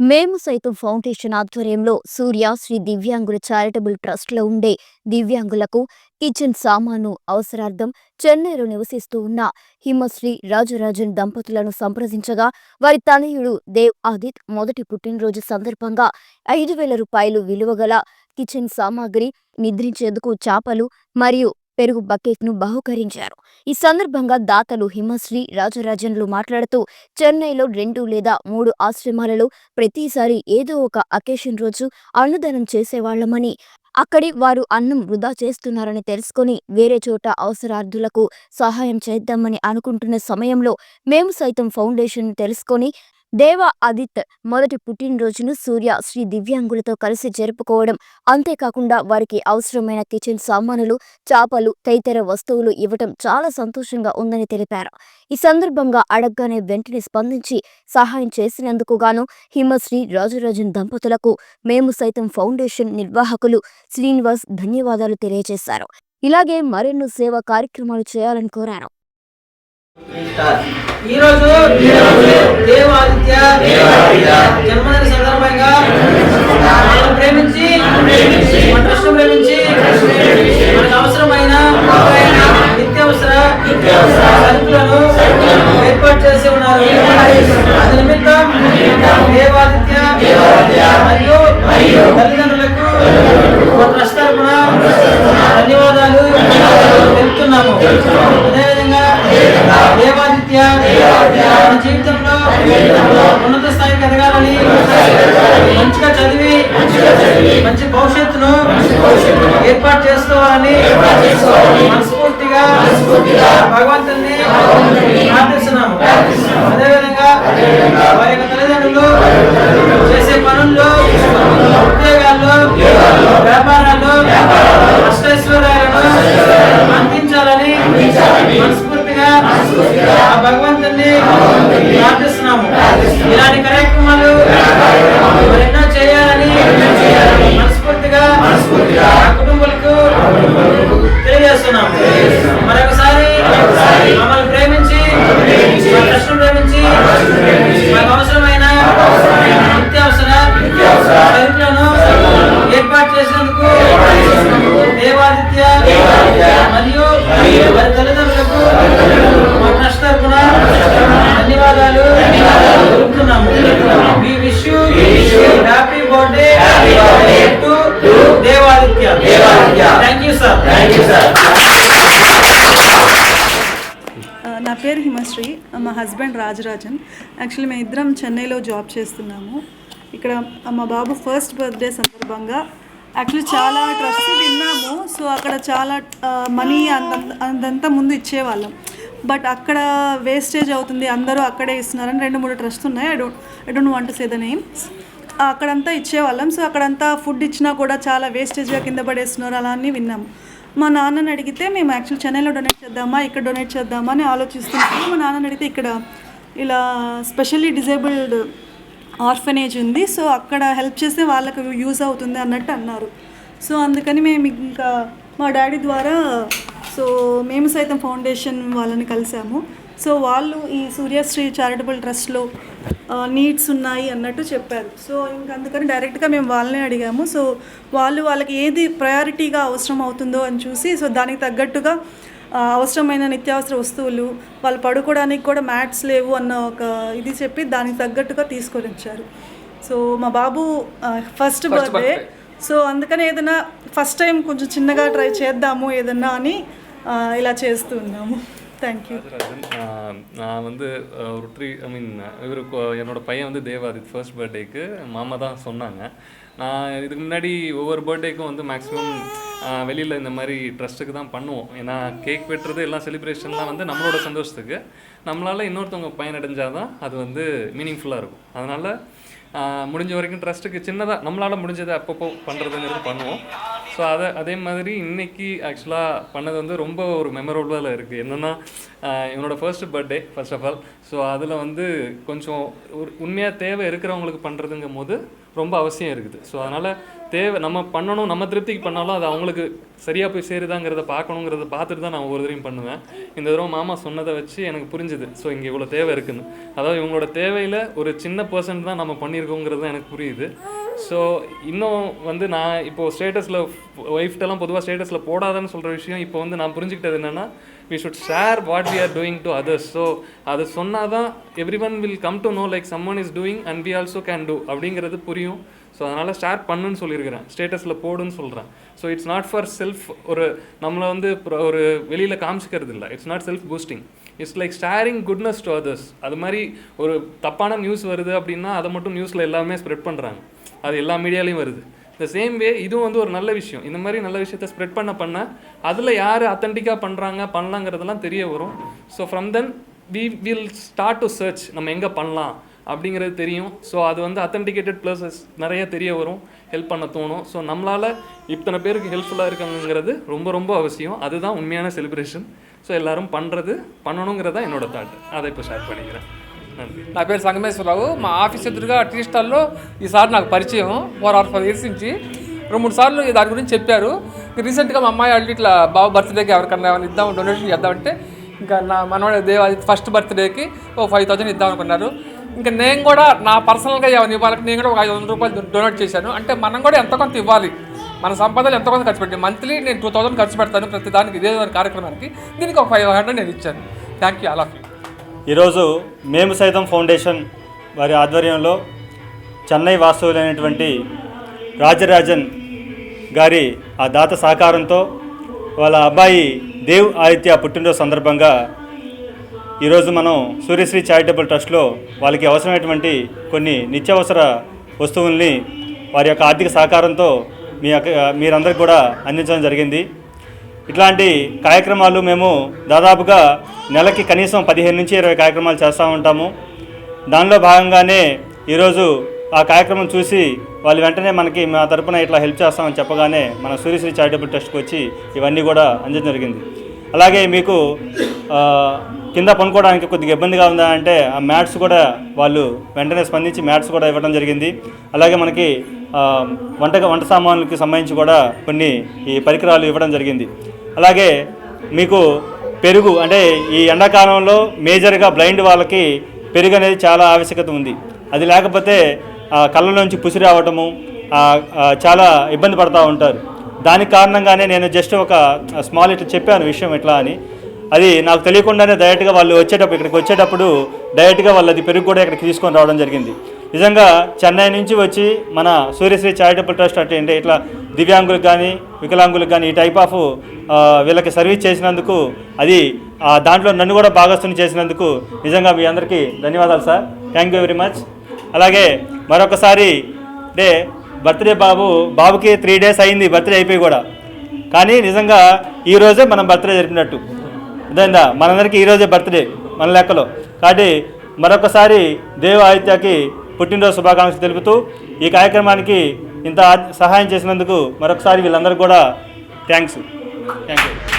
మేము సైతం ఫౌండేషన్ ఆధ్వర్యంలో సూర్య శ్రీ దివ్యాంగుల చారిటబుల్ ట్రస్ట్లో ఉండే దివ్యాంగులకు కిచెన్ సామాను అవసరార్థం చెన్నైలో నివసిస్తూ ఉన్న హిమశ్రీ రాజరాజన్ దంపతులను సంప్రదించగా వారి తనయుడు దేవ్ ఆదిత్ మొదటి పుట్టినరోజు సందర్భంగా ఐదు వేల రూపాయలు విలువగల కిచెన్ సామాగ్రి నిద్రించేందుకు చాపలు మరియు పెరుగు బకెట్ను బహుకరించారు. ఈ సందర్భంగా దాతలు హిమశ్రీ రాజరాజన్లు మాట్లాడుతూ చెన్నైలో రెండు లేదా మూడు ఆశ్రమాలలో ప్రతిసారి ఏదో ఒక అకేషన్ రోజు అన్నదానం చేసేవాళ్ళమని అక్కడి వారు అన్నం వృధా చేస్తున్నారని తెలుసుకొని వేరే చోట అవసరార్థులకు సహాయం చేద్దామని అనుకుంటున్న సమయంలో మేము సైతం ఫౌండేషన్ తెలుసుకొని దేవ ఆదిత్ మొదటి పుట్టినరోజును సూర్య శ్రీ దివ్యాంగులతో కలిసి జరుపుకోవడం. అంతేకాకుండా వారికి అవసరమైన కిచెన్ సామానులు చేపలు తదితర వస్తువులు ఇవ్వటం చాలా సంతోషంగా ఉందని తెలిపారు. ఈ సందర్భంగా అడగగానే వెంటనే స్పందించి సహాయం చేసినందుకు గాను హిమశ్రీ రాజరాజన్ దంపతులకు మేము సైతం ఫౌండేషన్ నిర్వాహకులు శ్రీనివాస్ ధన్యవాదాలు తెలియజేశారు. ఇలాగే మరెన్నో సేవా కార్యక్రమాలు చేయాలని కోరారు. ఈ రోజు జన్మదిన సందర్భంగా మనం ప్రేమించి మన ట్రస్ట్ ప్రేమించి మనకు అవసరమైన నిత్యావసర సరుకులను ఏర్పాటు చేసి ఉన్నారు. అది నిమిత్తం దేవాదిత్య మరియు తల్లిదండ్రులకు మా ట్రస్ట్ తరఫున ధన్యవాదాలు తెలుపుతున్నాము. అదేవిధంగా మన జీవితంలో ఉన్నత స్థాయికి ఎదగాలని మంచిగా చదివి మంచి భవిష్యత్తును ఏర్పాటు చేసుకోవాలని మనస్ఫూర్తిగా భగవంతుని ప్రార్థిస్తున్నాము. అదేవిధంగా వారి యొక్క తల్లిదండ్రులు చేసే పనుల్లో ఉద్యోగాల్లో వ్యాపారాల్లో అష్టైశ్వర్యాలను అందించాలని మనస్ఫూర్తి భగవంతుని ప్రార్థిస్తున్నాము. ఇలాంటి కార్యక్రమాలు ఎన్నో హస్బెండ్ రాజరాజన్. యాక్చువల్లీ మేము ఇద్దరం చెన్నైలో జాబ్ చేస్తున్నాము. ఇక్కడ మా బాబు ఫస్ట్ బర్త్డే సందర్భంగా యాక్చువల్లీ చాలా ట్రస్ట్ విన్నాము సో అక్కడ చాలా మనీ అంత అందంతా ముందు ఇచ్చేవాళ్ళం. బట్ అక్కడ వేస్టేజ్ అవుతుంది. అందరూ అక్కడే ఇస్తున్నారని రెండు మూడు ట్రస్ట్ ఉన్నాయి. I don't I don't want say the names. అక్కడంతా ఇచ్చేవాళ్ళం. సో అక్కడంతా ఫుడ్ ఇచ్చినా కూడా చాలా వేస్టేజ్గా కింద పడేస్తున్నారు. అలా అని విన్నాము. మా నాన్నని అడిగితే మేము యాక్చువల్ చెన్నైలో డొనేట్ చేద్దామా ఇక్కడ డొనేట్ చేద్దామా అని ఆలోచిస్తున్నాము మా నాన్నని అడిగితే ఇక్కడ ఇలా స్పెషల్లీ డిజేబుల్డ్ ఆర్ఫనేజ్ ఉంది సో అక్కడ హెల్ప్ చేస్తే వాళ్ళకు యూజ్ అవుతుంది అన్నట్టు అన్నారు. సో అందుకని మేము ఇంకా మా డాడీ ద్వారా సో మేము సైతం ఫౌండేషన్ వాళ్ళని కలిసాము. సో వాళ్ళు ఈ సూర్యశ్రీ చారిటబుల్ ట్రస్ట్లో నీడ్స్ ఉన్నాయి అన్నట్టు చెప్పారు. సో ఇంక అందుకని డైరెక్ట్గా మేము వాళ్ళనే అడిగాము. సో వాళ్ళు వాళ్ళకి ఏది ప్రయారిటీగా అవసరం అవుతుందో అని చూసి సో దానికి తగ్గట్టుగా అవసరమైన నిత్యావసర వస్తువులు వాళ్ళు పడుకోవడానికి కూడా మ్యాట్స్ లేవు అన్న ఒక ఇది చెప్పి దానికి తగ్గట్టుగా తీసుకొని వచ్చారు. సో మా బాబు ఫస్ట్ బర్త్డే సో అందుకని ఏదైనా ఫస్ట్ టైం కొంచెం చిన్నగా ట్రై చేద్దాము ఏదన్నా అని ఇలా చేస్తూ ఉన్నాము. தேங்க்யூ நான் வந்து ஒரு ட்ரீ ஐ மீன் இவர் என்னோட பையன் வந்து தேவாதித் ஃபர்ஸ்ட் பர்த்டேக்கு மாமா தான் சொன்னாங்க. நான் இதுக்கு முன்னாடி ஒவ்வொரு பர்த்டேக்கும் வந்து மேக்ஸிமம் வெளியில் இந்த மாதிரி ட்ரஸ்ட்டுக்கு தான் பண்ணுவோம். ஏன்னா கேக் வெட்டுறது எல்லா செலிப்ரேஷன்லாம் வந்து நம்மளோட சந்தோஷத்துக்கு. நம்மளால் இன்னொருத்தவங்க பயனடைஞ்சால் தான் அது வந்து மீனிங்ஃபுல்லாக இருக்கும். அதனால் முடிஞ்ச வரைக்கும் ட்ரஸ்ட்டுக்கு சின்னதாக நம்மளால் முடிஞ்சதை அப்பப்போ பண்ணுறதுங்கிறது பண்ணுவோம். ஸோ அதை அதே மாதிரி இன்னைக்கு ஆக்சுவலாக பண்ணது வந்து ரொம்ப ஒரு மெமரபுளாக இருக்குது என்னென்னா என்னோட first birthday first of all so அதில் வந்து கொஞ்சம் ஒரு உண்மையாக தேவை இருக்கிறவங்களுக்கு பண்ணுறதுங்கும் போது ரொம்ப அவசியம் இருக்குது. ஸோ அதனால் தேவை நம்ம பண்ணணும் நம்ம திருப்திக்கு பண்ணாலும் அது அவங்களுக்கு சரியாக போய் சேருதாங்கிறத பார்க்கணுங்கிறத பார்த்துட்டு தான் நான் ஒவ்வொரு தடவையும் பண்ணுவேன். இந்த தடவை மாமா சொன்னதை வச்சு எனக்கு புரிஞ்சுது. ஸோ இங்கே இவ்வளோ தேவை இருக்குதுன்னு அதாவது இவங்களோட தேவையில் ஒரு சின்ன பர்சன்ட் தான் நம்ம பண்ணியிருக்கோங்கிறது தான் எனக்கு புரியுது. ஸோ இன்னும் வந்து நான் இப்போது ஸ்டேட்டஸில் ஒய்ஃப்டெல்லாம் பொதுவாக ஸ்டேட்டஸில் போடாதன்னு சொல்கிற விஷயம் இப்போ வந்து நான் புரிஞ்சுக்கிட்டது என்னென்னா we should share what we are doing to others so அது சொன்னால் தான் everyone will come to know like someone is doing and we also can do அப்படிங்கிறது புரியும். ஸோ அதனால் ஷேர் பண்ணுன்னு சொல்லியிருக்கிறேன். ஸ்டேட்டஸில் போடுன்னு சொல்கிறேன் so it's not for self ஒரு நம்மளை வந்து ஒரு வெளியில் காமிச்சிக்கிறது இல்லை. It's not self boosting it's like sharing goodness to others அது மாதிரி ஒரு தப்பான நியூஸ் வருது அப்படின்னா அதை மட்டும் நியூஸில் எல்லாமே ஸ்ப்ரெட் பண்ணுறாங்க அது எல்லா மீடியாலையும் வருது. இந்த சேம் வே இதுவும் வந்து ஒரு நல்ல விஷயம். இந்த மாதிரி நல்ல விஷயத்த ஸ்ப்ரெட் பண்ண பண்ண அதில் யார் அத்தன்டிக்காக பண்ணுறாங்க பண்ணலாங்கிறதெல்லாம் தெரிய வரும். So from then we will start to search நம்ம எங்கே பண்ணலாம் அப்படிங்கிறது தெரியும். ஸோ அது வந்து அத்தன்டிகேட்டட் ப்ளஸஸ் நிறைய தெரிய வரும். ஹெல்ப் பண்ண தோணும். ஸோ நம்மளால் இத்தனை பேருக்கு ஹெல்ப்ஃபுல்லாக இருக்காங்கிறது ரொம்ப ரொம்ப அவசியம். அதுதான் உண்மையான செலிப்ரேஷன் ஸோ எல்லாரும் பண்ணுறது பண்ணணுங்கிறதா என்னோடய தாட் அதை இப்போ ஷேர் பண்ணிக்கிறேன். నా పేరు సంగమేశ్వరరావు. మా ఆఫీస్ ఎదురుగా టీ స్టాల్లో ఈసారి నాకు పరిచయం ఫోర్ ఆర్ ఫైవ్ ఇయర్స్ నుంచి రెండు మూడు సార్లు దాని గురించి చెప్పారు. రీసెంట్గా మా అమ్మాయి వాళ్ళు ఇట్లా బాబు బర్త్డేకి ఎవరికన్నా ఏమైనా ఇద్దాం డొనేషన్ చేద్దామంటే ఇంకా నా మనవాడి దేవాది ఫస్ట్ బర్త్డేకి ఓ ఫైవ్ థౌజండ్ ఇద్దాం అనుకున్నారు. ఇంకా నేను కూడా నా పర్సనల్గా ఏమైనా ఇవ్వాలి నేను కూడా ఒక ఐదు వందల రూపాయలు డొనేట్ చేశాను. అంటే మనం కూడా ఎంత కొంత ఇవ్వాలి? మన సంపదలు ఎంతో కొంత ఖర్చు పెట్టి మంత్లీ నేను టూ థౌసండ్ ఖర్చు పెడతాను ప్రతి దానికి ఇదే కార్యక్రమానికి. దీనికి ఒక ఫైవ్ హండ్రెడ్ నేను ఇచ్చాను. Thank you all of you ఈరోజు మేము సైతం ఫౌండేషన్ వారి ఆధ్వర్యంలో చెన్నై వాస్తవులైనటువంటి రాజరాజన్ గారి ఆ దాత సహకారంతో వాళ్ళ అబ్బాయి దేవ్ ఆదిత్య పుట్టినరోజు సందర్భంగా ఈరోజు మనం సూర్యశ్రీ చారిటబుల్ ట్రస్ట్లో వాళ్ళకి అవసరమైనటువంటి కొన్ని నిత్యావసర వస్తువుల్ని వారి యొక్క ఆర్థిక సహకారంతో మీ యొక్క మీరందరికి కూడా అందించడం జరిగింది. ఇట్లాంటి కార్యక్రమాలు మేము దాదాపుగా నెలకి కనీసం పదిహేను నుంచి ఇరవై కార్యక్రమాలు చేస్తూ ఉంటాము. దానిలో భాగంగానే ఈరోజు ఆ కార్యక్రమం చూసి వాళ్ళు వెంటనే మనకి మా తరపున ఇట్లా హెల్ప్ చేస్తామని చెప్పగానే మన సూర్యశ్రీ చారిటబుల్ ట్రస్ట్కి వచ్చి ఇవన్నీ కూడా అందించడం జరిగింది. అలాగే మీకు కింద పనుకోవడానికి కొద్దిగా ఇబ్బందిగా ఉందా అంటే ఆ మ్యాట్స్ కూడా వాళ్ళు వెంటనే స్పందించి మ్యాట్స్ కూడా ఇవ్వడం జరిగింది. అలాగే మనకి వంట వంట సామాన్లకి సంబంధించి కూడా కొన్ని ఈ పరికరాలు ఇవ్వడం జరిగింది. అలాగే మీకు పెరుగు అంటే ఈ ఎండాకాలంలో మేజర్గా బ్లైండ్ వాళ్ళకి పెరుగు అనేది చాలా ఆవశ్యకత ఉంది. అది లేకపోతే ఆ, కళ్ళలోంచి పుసి రావటము చాలా ఇబ్బంది పడుతూ ఉంటారు. దానికి కారణంగానే నేను జస్ట్ ఒక స్మాల్ ఇట్లా చెప్పాను విషయం ఇట్లా అని. అది నాకు తెలియకుండానే డైరెక్ట్గా వాళ్ళు వచ్చేటప్పుడు ఇక్కడికి వచ్చేటప్పుడు డైరెక్ట్గా వాళ్ళు అది పెరుగు కూడా ఇక్కడికి తీసుకొని రావడం జరిగింది. నిజంగా చెన్నై నుంచి వచ్చి మన సూర్యశ్రీ చారిటబుల్ ట్రస్ట్ అంటే ఏంటి? ఇట్లా దివ్యాంగులకు కానీ వికలాంగులకు కానీ ఈ టైప్ ఆఫ్ వీళ్ళకి సర్వీస్ చేసినందుకు అది దాంట్లో నన్ను కూడా భాగస్థుని చేసినందుకు నిజంగా మీ అందరికీ ధన్యవాదాలు sir. Thank you very much అలాగే మరొకసారి అంటే బర్త్డే బాబు బాబుకి త్రీ డేస్ అయింది బర్త్డే అయిపోయి కూడా. కానీ నిజంగా ఈ రోజే మనం బర్త్డే జరిపినట్టు. అదేందా మనందరికీ ఈరోజే బర్త్డే మన లెక్కలో. కాబట్టి మరొకసారి దేవ ఆదిత్యకి పుట్టినరోజు శుభాకాంక్షలు తెలుపుతూ ఈ కార్యక్రమానికి ఇంత సహాయం చేసినందుకు మరొకసారి వీళ్ళందరికీ కూడా థ్యాంక్స్. Thank you.